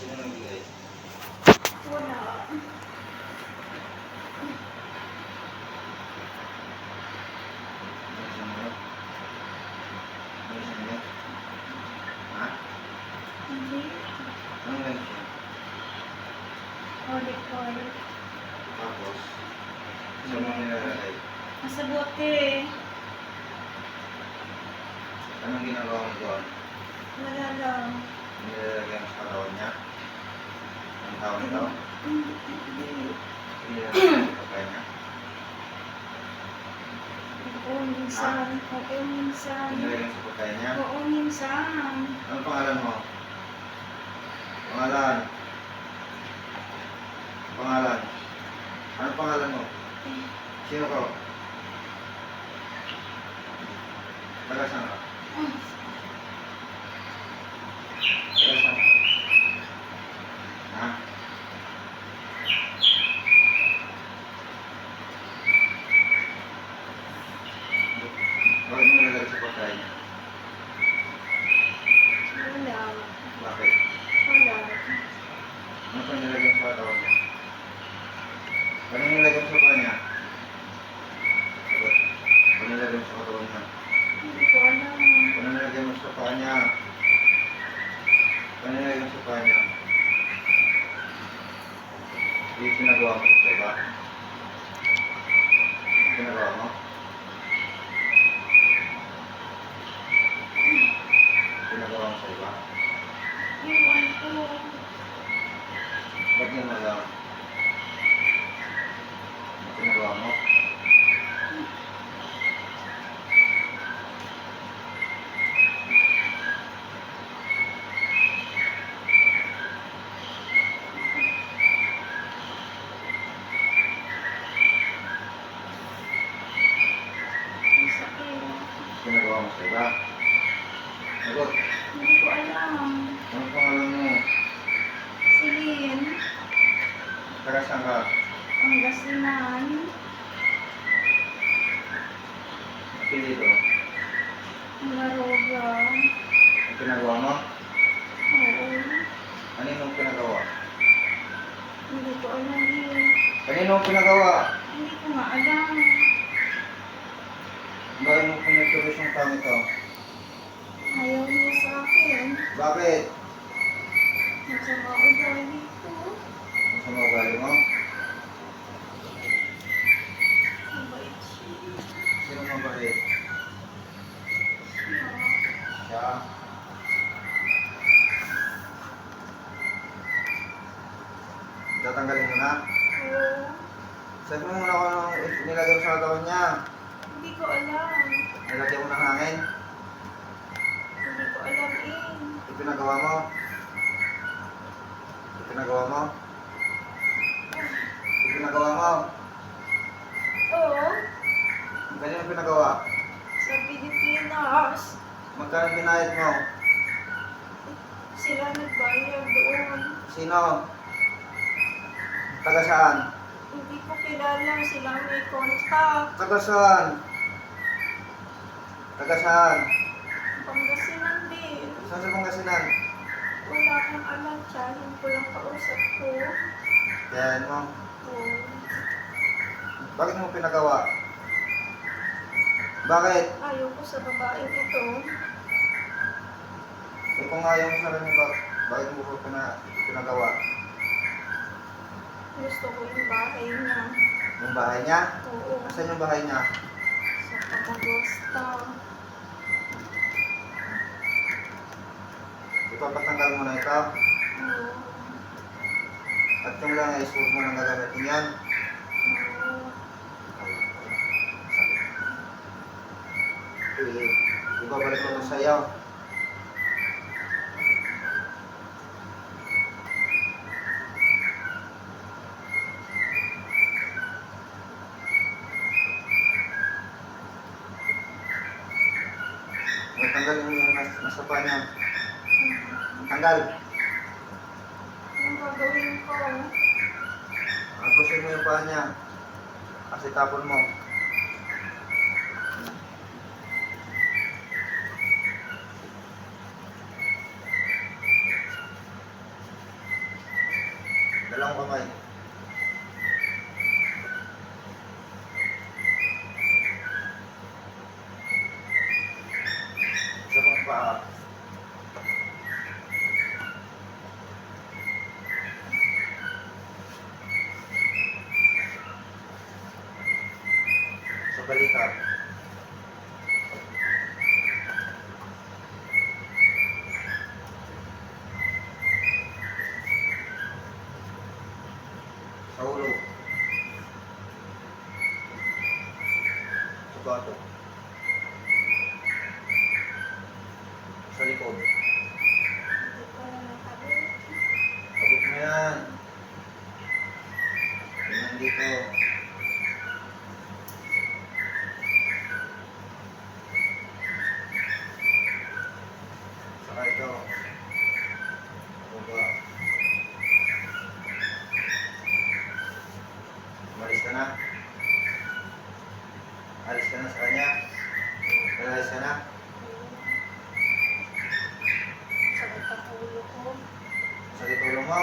Sino? Wala. Siya? Audit card. Tapos, sa mga nilalagay. Nasa bote. Anong ginagawa mo doon? Wala lang. Nilalagyan sa katawan niya? Ang tawag daw? Sa pagkain niya? Oo, minsan. Oo, minsan. Nilalagyan sa pagkain? Oo, minsan. Ano pangalan mo? Pangalan? Pangalan? Ano pangalan mo? Sino ka? Taga saan ka? Taga saan ka? Ha? Bakit mo nilagay sa pagkain niya? Wala. Bakit? Wala. Ano pa nilagay sa katawan niya? Ano nilagay sa katawan niya? Sagot. Ano nilagay sa katawan niya? Hindi ko alam. Ano Ano nilagay mo sa niya? Yung sinagawa mo sa iba? Yung Sinagawa mo? Sinagawa mo sa iba? Iwan ko. Ba't niya malaman? Ang Sinagawa mo? Ang sakit. Sinagawa mo sa iba? Sagot. Hindi alam. Ano pangalan mo? Silin. Taga saan ka? Ang gasinan. Apelido. Ang laroga. Ang pinagawa mo? Oo. Ano yung pinagawa? Hindi ko alam eh. Kanino ang pinagawa? Hindi ko nga alam. Bakit mo pinatulis yung tao ito? Ayaw niya sa akin. Bakit? Masama ugali ko. Ang sama ugali mo? Mabait siya. Sino mabait? Siya. Tatanggalin mo na? Oo. Sabi mo muna kung nilagay mo sa katawan niya. Hindi ko alam. Nilagyan mo ng hangin. Hindi ko alam eh. Ipinagawa mo. Ipinagawa mo. Ipinagawa mo. Oo. Kanino pinagawa? Sa Pilipinas. Magkano binayad mo? Sila nagbayad doon. Sino? Taga saan? Hindi ko kilala sila may contact. Taga saan? Taga saan? Pangasinan. Saan sa Pangasinan? Wala akong alam. Tsahin ko lang kausap ko. Yan mo. Oo. Bakit mo pinagawa? Bakit? Ayaw ko sa babaeng ito. Eh kung ayaw mo sa rin ba, bakit mo ko pina, pinagawa? Gusto ko yung bahay niya. Yung bahay niya? Oo. Asan yung bahay niya? Sa Pamagosta. Ipapatanggal mo na ito. At yung lang ay huwag mo nang gagamitin yan. Ibabalik ko sa'yo. May tanggalin mo yung nas- nasa pa niya. Tanggal. Anong gagawin ko? Agpusin mo yung paa niya. Kasi tapon mo. Kabilang kamay. Isa pang paa. Sa balikat. Sa ulo. Sa bato. Sa likod. Hindi ko na nakabit. Abot mo yan. Yan dito. Saka ito. Baba. Umalis ka na. Alis ka na sa kanya. Alis ka na. Sakit ang ulo ko. Sakit ulo mo.